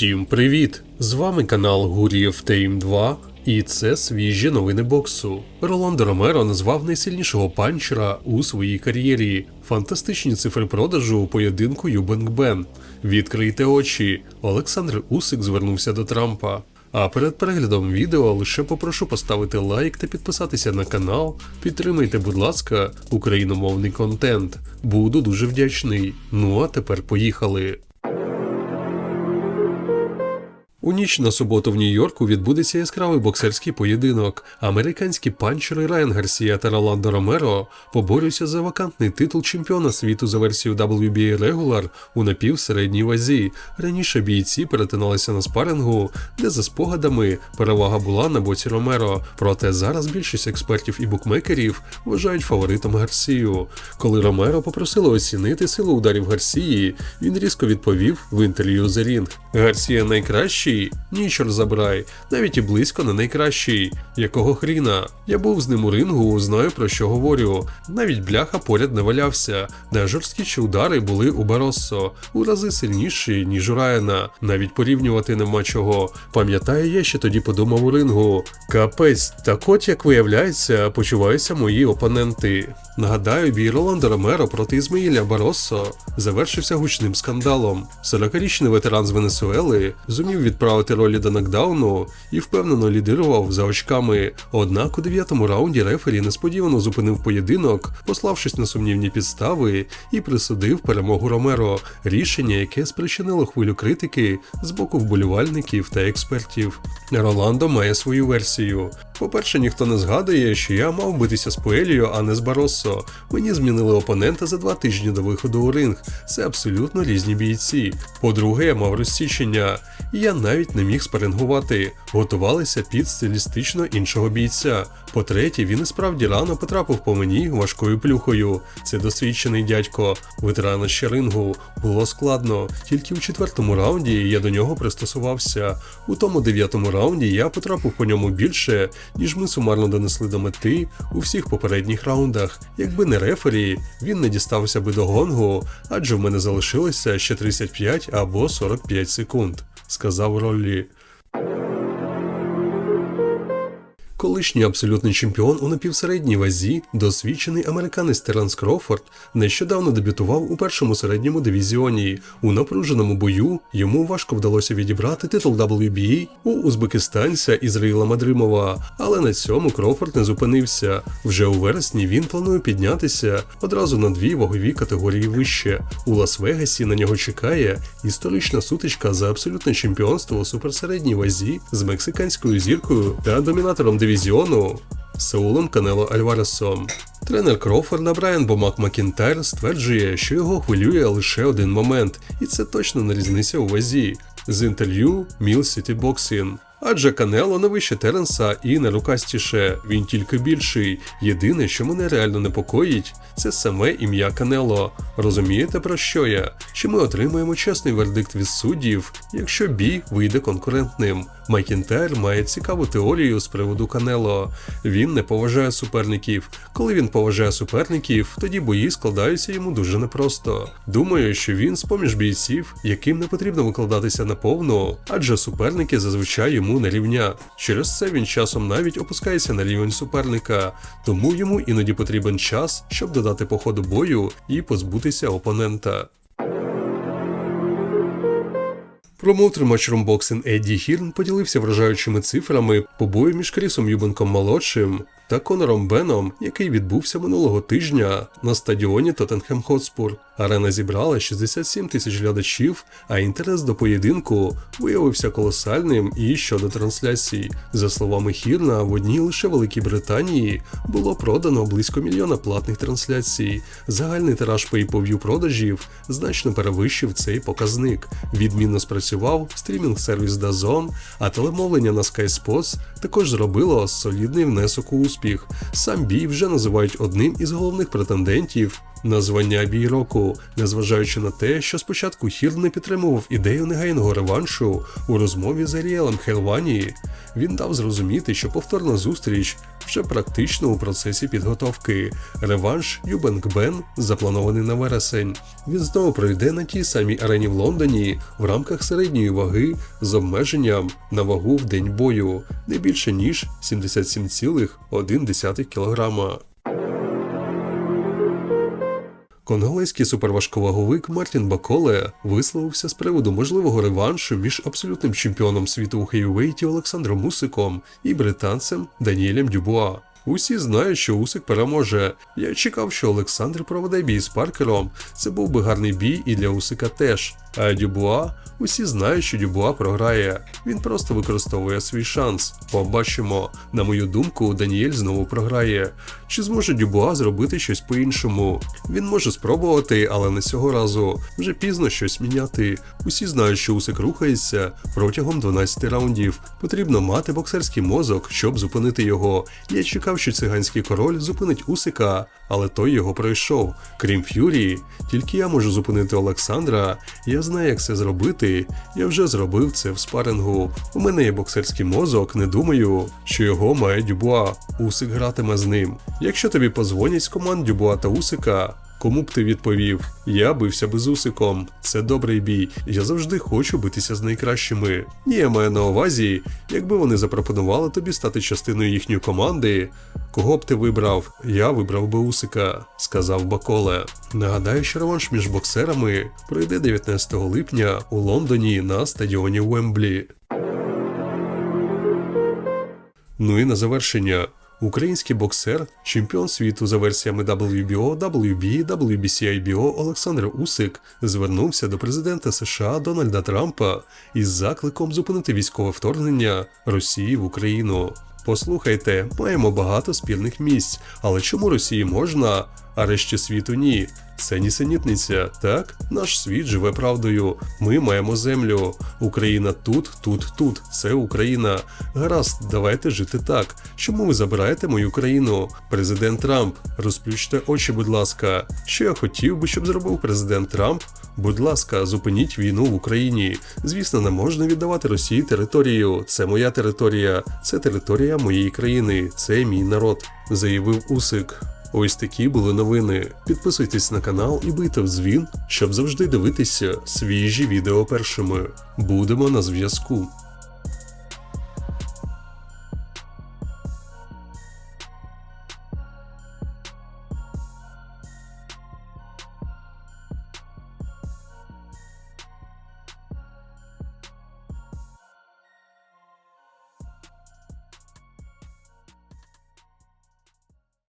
Усім привіт! З вами канал Гурієв Тейм 2, і це свіжі новини боксу. Роландо Ромеро назвав найсильнішого панчера у своїй кар'єрі. Фантастичні цифри продажу у поєдинку Юбенк Бен. Відкрийте очі. Олександр Усик звернувся до Трампа. А перед переглядом відео лише попрошу поставити лайк та підписатися на канал. Підтримайте, будь ласка, україномовний контент. Буду дуже вдячний. Ну а тепер поїхали. У ніч на суботу в Нью-Йорку відбудеться яскравий боксерський поєдинок. Американські панчери Райан Гарсія та Роландо Ромеро поборються за вакантний титул чемпіона світу за версією WBA Regular у напівсередній вазі. Раніше бійці перетиналися на спарингу, де за спогадами перевага була на боці Ромеро. Проте зараз більшість експертів і букмекерів вважають фаворитом Гарсію. Коли Ромеро попросили оцінити силу ударів Гарсії, він різко відповів в інтерв'ю The Ring. Гарсія найкращий? Ні, чорт забирай, навіть і близько не найкращий. Якого хріна? Я був з ним у рингу, знаю про що говорю. Навіть бляха поряд не валявся. Найжорсткіші удари були у Бароссо, у рази сильніші, ніж у Райана. Навіть порівнювати нема чого. Пам'ятаю, я ще тоді подумав у рингу. Капець, так от як виявляється, почуваються мої опоненти. Нагадаю, бій Роланда Ромеро проти Ізмаїля Бароссо завершився гучним скандалом. 40-річний ветеран з Венесуели зумів відправити ролі до нокдауну і впевнено лідирував за очками. Однак у дев'ятому раунді рефері несподівано зупинив поєдинок, пославшись на сумнівні підстави, і присудив перемогу Ромеро, рішення, яке спричинило хвилю критики з боку вболівальників та експертів. Роландо має свою версію. По-перше, ніхто не згадує, що я мав битися з Пуеліо, а не з Бароссо. Мені змінили опонента за два тижні до виходу у ринг. Це абсолютно різні бійці. По-друге, я мав розсічення, і я навіть не міг спарингувати. Готувалися під стилістично іншого бійця. По-третє, він і справді рано потрапив по мені важкою плюхою. Це досвідчений дядько, ветерана ще рингу. Було складно. Тільки у четвертому раунді я до нього пристосувався. У тому дев'ятому раунді я потрапив по ньому більше, ніж ми сумарно донесли до мети у всіх попередніх раундах. Якби не рефері, він не дістався би до гонгу, адже в мене залишилося ще 35 або 45 секунд, сказав Роллі. Колишній абсолютний чемпіон у напівсередній вазі, досвідчений американець Теренс Крофорд, нещодавно дебютував у першому середньому дивізіоні. У напруженому бою йому важко вдалося відібрати титул WBA у узбекистанця Ізраїла Мадримова, але на цьому Крофорд не зупинився. Вже у вересні він планує піднятися одразу на дві вагові категорії вище. У Лас-Вегасі на нього чекає історична сутичка за абсолютне чемпіонство у суперсередній вазі з мексиканською зіркою та домінатором дивізіону Саулом Канело Альваресом. Тренер Крофорда Брайан Бомак Макінтайр стверджує, що його хвилює лише один момент, і це точно не різниця у вазі. З інтерв'ю Mill City Boxing. Адже Канело не вище Теренса і не рукастіше, він тільки більший. Єдине, що мене реально непокоїть, це саме ім'я Канело. Розумієте про що я? Чи ми отримаємо чесний вердикт від суддів, якщо бій вийде конкурентним? Макінтайр має цікаву теорію з приводу Канело. Він не поважає суперників. Коли він поважає суперників, тоді бої складаються йому дуже непросто. Думаю, що він з поміж бійців, яким не потрібно викладатися наповну, адже суперники зазвичай йому не рівня. Через це він часом навіть опускається на рівень суперника, тому йому іноді потрібен час, щоб додати по ходу бою і позбутися опонента. Промоутер Matchroom Boxing Едді Хірн поділився вражаючими цифрами по бою між Крісом Юбенком молодшим та Конором Беном, який відбувся минулого тижня на стадіоні Тоттенхем Хотспур. Арена зібрала 67 тисяч глядачів, а інтерес до поєдинку виявився колосальним і щодо трансляцій. За словами Хірна, в одній лише Великій Британії було продано близько мільйона платних трансляцій. Загальний тираж pay-per-view продажів значно перевищив цей показник. Відмінно спрацював стрімінг-сервіс DAZN, а телемовлення на Sky Sports також зробило солідний внесок у успіх. Сам бій вже називають одним із головних претендентів на звання бій року, незважаючи на те, що спочатку Хіл не підтримував ідею негайного реваншу у розмові з Аріелем Хелвані, він дав зрозуміти, що повторна зустріч вже практично у процесі підготовки. Реванш Юбенк Бен запланований на вересень. Він знову пройде на тій самій арені в Лондоні в рамках середньої ваги з обмеженням на вагу в день бою не більше ніж 77,1 кг. Конголезький суперважковаговик Мартін Баколе висловився з приводу можливого реваншу між абсолютним чемпіоном світу у хейвейті Олександром Усиком і британцем Даніелем Дюбуа. Усі знають, що Усик переможе. Я чекав, що Олександр проведе бій з Паркером. Це був би гарний бій і для Усика теж. А Дюбуа, усі знають, що Дюбуа програє. Він просто використовує свій шанс. Побачимо. На мою думку, Даніель знову програє. Чи зможе Дюбуа зробити щось по-іншому? Він може спробувати, але не цього разу. Вже пізно щось міняти. Усі знають, що Усик рухається протягом 12 раундів. Потрібно мати боксерський мозок, щоб зупинити його. Я чекав, що циганський король зупинить Усика, але той його пройшов. Крім Ф'юрії, тільки я можу зупинити Олександра. Я знаю, як це зробити. Я вже зробив це в спарингу. У мене є боксерський мозок, не думаю, що його має Дюбуа. Усик гратиме з ним. Якщо тобі позвонять з команд Дюбуа та Усика, Кому б ти відповів? Я бився би з Усиком. Це добрий бій. Я завжди хочу битися з найкращими. Ні, я маю на увазі, якби вони запропонували тобі стати частиною їхньої команди. Кого б ти вибрав? Я вибрав би Усика, сказав Баколе. Нагадаю, що реванш між боксерами пройде 19 липня у Лондоні на стадіоні Уемблі. Ну і на завершення. Український боксер, чемпіон світу за версіями WBO, WB, WBC IBO Олександр Усик звернувся до президента США Дональда Трампа із закликом зупинити військове вторгнення Росії в Україну. Послухайте, маємо багато спільних місць, але чому Росії можна, а решті світу ні? Це нісенітниця, так? Наш світ живе правдою. Ми маємо землю. Україна тут, тут, тут. Це Україна. Гаразд, давайте жити так. Чому ви забираєте мою країну? Президент Трамп, розплющте очі, будь ласка. Що я хотів би, щоб зробив президент Трамп? Будь ласка, зупиніть війну в Україні. Звісно, не можна віддавати Росії територію. Це моя територія, це територія моєї країни, це мій народ, заявив Усик. Ось такі були новини. Підписуйтесь на канал і бийте в дзвін, щоб завжди дивитися свіжі відео першими. Будемо на зв'язку.